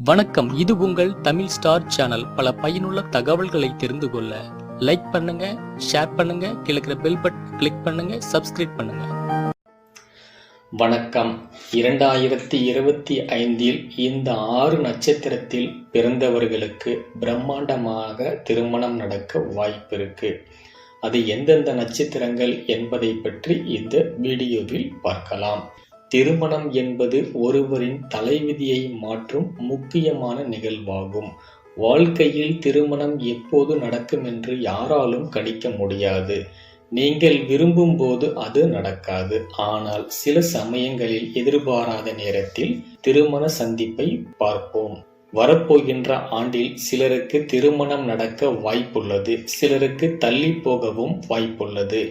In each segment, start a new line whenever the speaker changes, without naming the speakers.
வணக்கம். இது உங்கள் தமிழ் ஸ்டார் சேனல். பல பயனுள்ள தகவல்களை தெரிந்து கொள்ள லைக் பண்ணுங்க ஷேர் பண்ணுங்க கிழக்கிற பெல் பட்டன் கிளிக் பண்ணுங்க சப்ஸ்கிரைப் பண்ணுங்க. வணக்கம். இரண்டாயிரத்தி இருபத்தி ஐந்தில் இந்த ஆறு நட்சத்திரத்தில் பிறந்தவர்களுக்கு பிரம்மாண்டமாக திருமணம் நடக்க வாய்ப்பு இருக்கு. அது எந்தெந்த நட்சத்திரங்கள் என்பதை பற்றி இந்த வீடியோவில் பார்க்கலாம். திருமணம் என்பது ஒருவரின் தலைவிதியை மாற்றும் முக்கியமான நிகழ்வாகும். வாழ்க்கையில் திருமணம் எப்போது நடக்கும் என்று யாராலும் கணிக்க முடியாது. நீங்கள் விரும்பும் போது அது நடக்காது. ஆனால் சில சமயங்களில் எதிர்பாராத நேரத்தில் திருமண சந்திப்பை பார்ப்போம். வரப்போகின்ற ஆண்டில் சிலருக்கு திருமணம் நடக்க வாய்ப்புள்ளது. சிலருக்கு தள்ளி போகவும் வாய்ப்புள்ளது.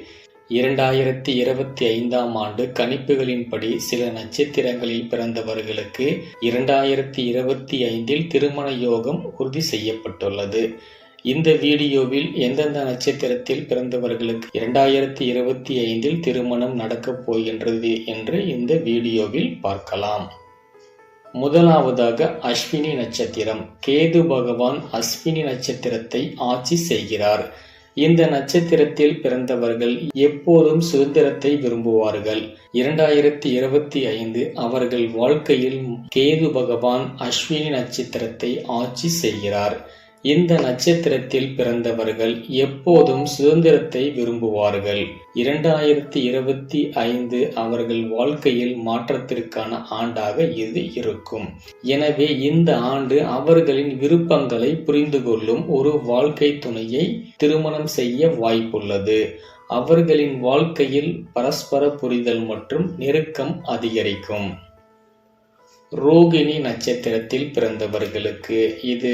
இரண்டாயிரத்தி இருபத்தி ஐந்தாம் ஆண்டு கணிப்புகளின்படி சில நட்சத்திரங்களில் பிறந்தவர்களுக்கு இரண்டாயிரத்தி இருபத்தி ஐந்தில் திருமண யோகம் உறுதி செய்யப்பட்டுள்ளது. இந்த வீடியோவில் எந்தெந்த நட்சத்திரத்தில் பிறந்தவர்களுக்கு இரண்டாயிரத்தி இருபத்தி ஐந்தில் திருமணம் நடக்கப் போகின்றது என்று இந்த வீடியோவில் பார்க்கலாம். முதலாவதாக அஸ்வினி நட்சத்திரம். கேது பகவான் அஸ்வினி நட்சத்திரத்தை ஆட்சி செய்கிறார். இந்த நட்சத்திரத்தில் பிறந்தவர்கள் எப்போதும் சுதந்திரத்தை விரும்புவார்கள். இரண்டாயிரத்தி இருபத்தி ஐந்து அவர்கள் வாழ்க்கையில் கேது பகவான் அஸ்வினி நட்சத்திரத்தை ஆட்சி செய்கிறார். இந்த நட்சத்திரத்தில் பிறந்தவர்கள் எப்போதும் சுதந்திரத்தை விரும்புவார்கள். இரண்டாயிரத்தி இருபத்தி ஐந்து அவர்கள் வாழ்க்கையில் மாற்றத்திற்கான ஆண்டாக இது இருக்கும். எனவே இந்த ஆண்டு அவர்களின் விருப்பங்களை புரிந்து கொள்ளும் ஒரு வாழ்க்கை துணையை திருமணம் செய்ய வாய்ப்புள்ளது. அவர்களின் வாழ்க்கையில் பரஸ்பர புரிதல் மற்றும் நெருக்கம் அதிகரிக்கும். ரோகிணி நட்சத்திரத்தில் பிறந்தவர்களுக்கு இது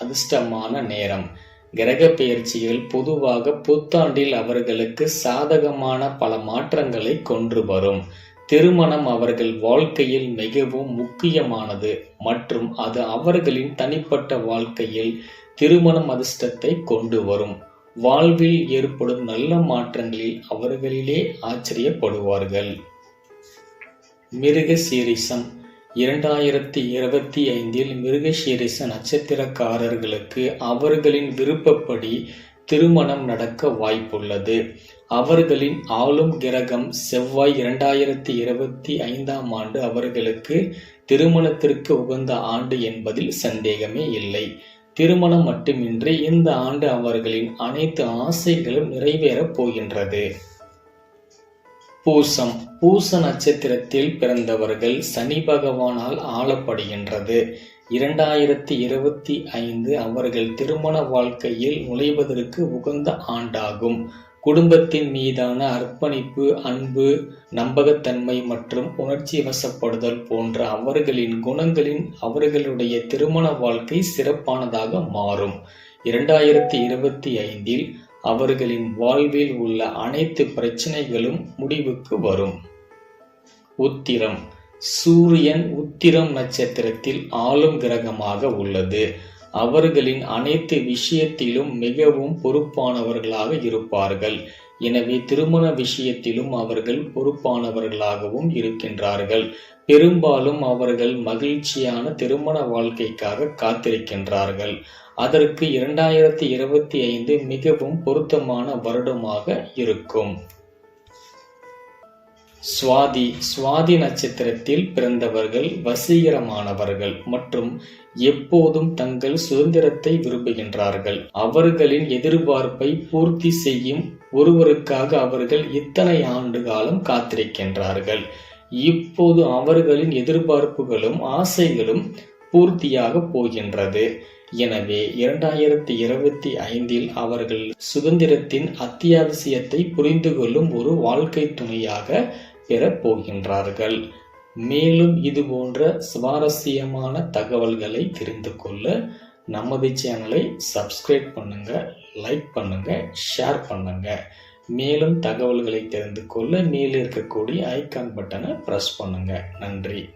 அதிர்ஷ்டமான நேரம். கிரக பெயர்ச்சிகள் பொதுவாக புத்தாண்டில் அவர்களுக்கு சாதகமான பல மாற்றங்களை கொண்டு வரும். திருமணம் அவர்கள் வாழ்க்கையில் மிகவும் முக்கியமானது மற்றும் அது அவர்களின் தனிப்பட்ட வாழ்க்கையில் திருமணம் அதிர்ஷ்டத்தை கொண்டு வரும். வாழ்வில் ஏற்படும் நல்ல மாற்றங்களில் அவர்களிலே ஆச்சரியப்படுவார்கள். மிருக சீரிசம் இரண்டாயிரத்தி இருபத்தி ஐந்தில் மிருகசீரிச நட்சத்திரக்காரர்களுக்கு அவர்களின் விருப்பப்படி திருமணம் நடக்க வாய்ப்புள்ளது. அவர்களின் ஆளும் கிரகம் செவ்வாய் இரண்டாயிரத்தி இருபத்தி ஐந்தாம் ஆண்டு அவர்களுக்கு திருமணத்திற்கு உகந்த ஆண்டு என்பதில் சந்தேகமே இல்லை. திருமணம் மட்டுமின்றி இந்த ஆண்டு அவர்களின் அனைத்து ஆசைகளும் நிறைவேறப் போகின்றது. பூசம். பூச நட்சத்திரத்தில் பிறந்தவர்கள் சனி பகவானால் ஆளப்படுகின்றது. இரண்டாயிரத்தி இருபத்தி ஐந்து அவர்கள் திருமண வாழ்க்கையில் நுழைவதற்கு உகந்த ஆண்டாகும். குடும்பத்தின் மீதான அர்ப்பணிப்பு அன்பு நம்பகத்தன்மை மற்றும் உணர்ச்சி வசப்படுதல் போன்ற அவர்களின் குணங்களின் அவர்களுடைய திருமண வாழ்க்கை சிறப்பானதாக மாறும். இரண்டாயிரத்தி இருபத்தி ஐந்தில் அவர்களின் வாழ்வில் உள்ள அனைத்து பிரச்சனைகளும் முடிவுக்கு வரும். உத்திரம். சூரியன் உத்திரம் நட்சத்திரத்தில் ஆளும் கிரகமாக உள்ளது. அவர்களின் அனைத்து விஷயத்திலும் மிகவும் பொறுப்பானவர்களாக இருப்பார்கள். எனவே திருமண விஷயத்திலும் அவர்கள் பொறுப்பானவர்களாகவும் இருக்கின்றார்கள். பெரும்பாலும் அவர்கள் மகிழ்ச்சியான திருமண வாழ்க்கைக்காக காத்திருக்கின்றார்கள். அதற்கு இரண்டாயிரத்தி இருபத்தி ஐந்து மிகவும் பொருத்தமான வருடமாக இருக்கும். சுவாதி சுவாதி நட்சத்திரத்தில் பிறந்தவர்கள் வசீகரமானவர்கள் மற்றும் எப்போதும் தங்கள் சுதந்திரத்தை விரும்புகின்றார்கள். அவர்களின் எதிர்பார்ப்பை பூர்த்தி செய்யும் ஒருவருக்காக அவர்கள் இத்தனை ஆண்டு காலம் காத்திருக்கின்றார்கள். இப்போது அவர்களின் எதிர்பார்ப்புகளும் ஆசைகளும் பூர்த்தியாக போகின்றது. எனவே இரண்டாயிரத்தி இருபத்தி ஐந்தில் அவர்கள் சுதந்திரத்தின் அத்தியாவசியத்தை புரிந்து கொள்ளும் ஒரு வாழ்க்கை துணையாக பெறப்போகின்றார்கள் மேலும் இது போன்ற சுவாரஸ்யமான தகவல்களை தெரிந்து கொள்ள நமது சேனலை சப்ஸ்கிரைப் பண்ணுங்க லைக் பண்ணுங்க ஷேர் பண்ணுங்க. மேலும் தகவல்களை தெரிந்து கொள்ள மேலே இருக்கக்கூடிய ஐக்கான் பட்டனை ப்ரெஸ் பண்ணுங்க. நன்றி.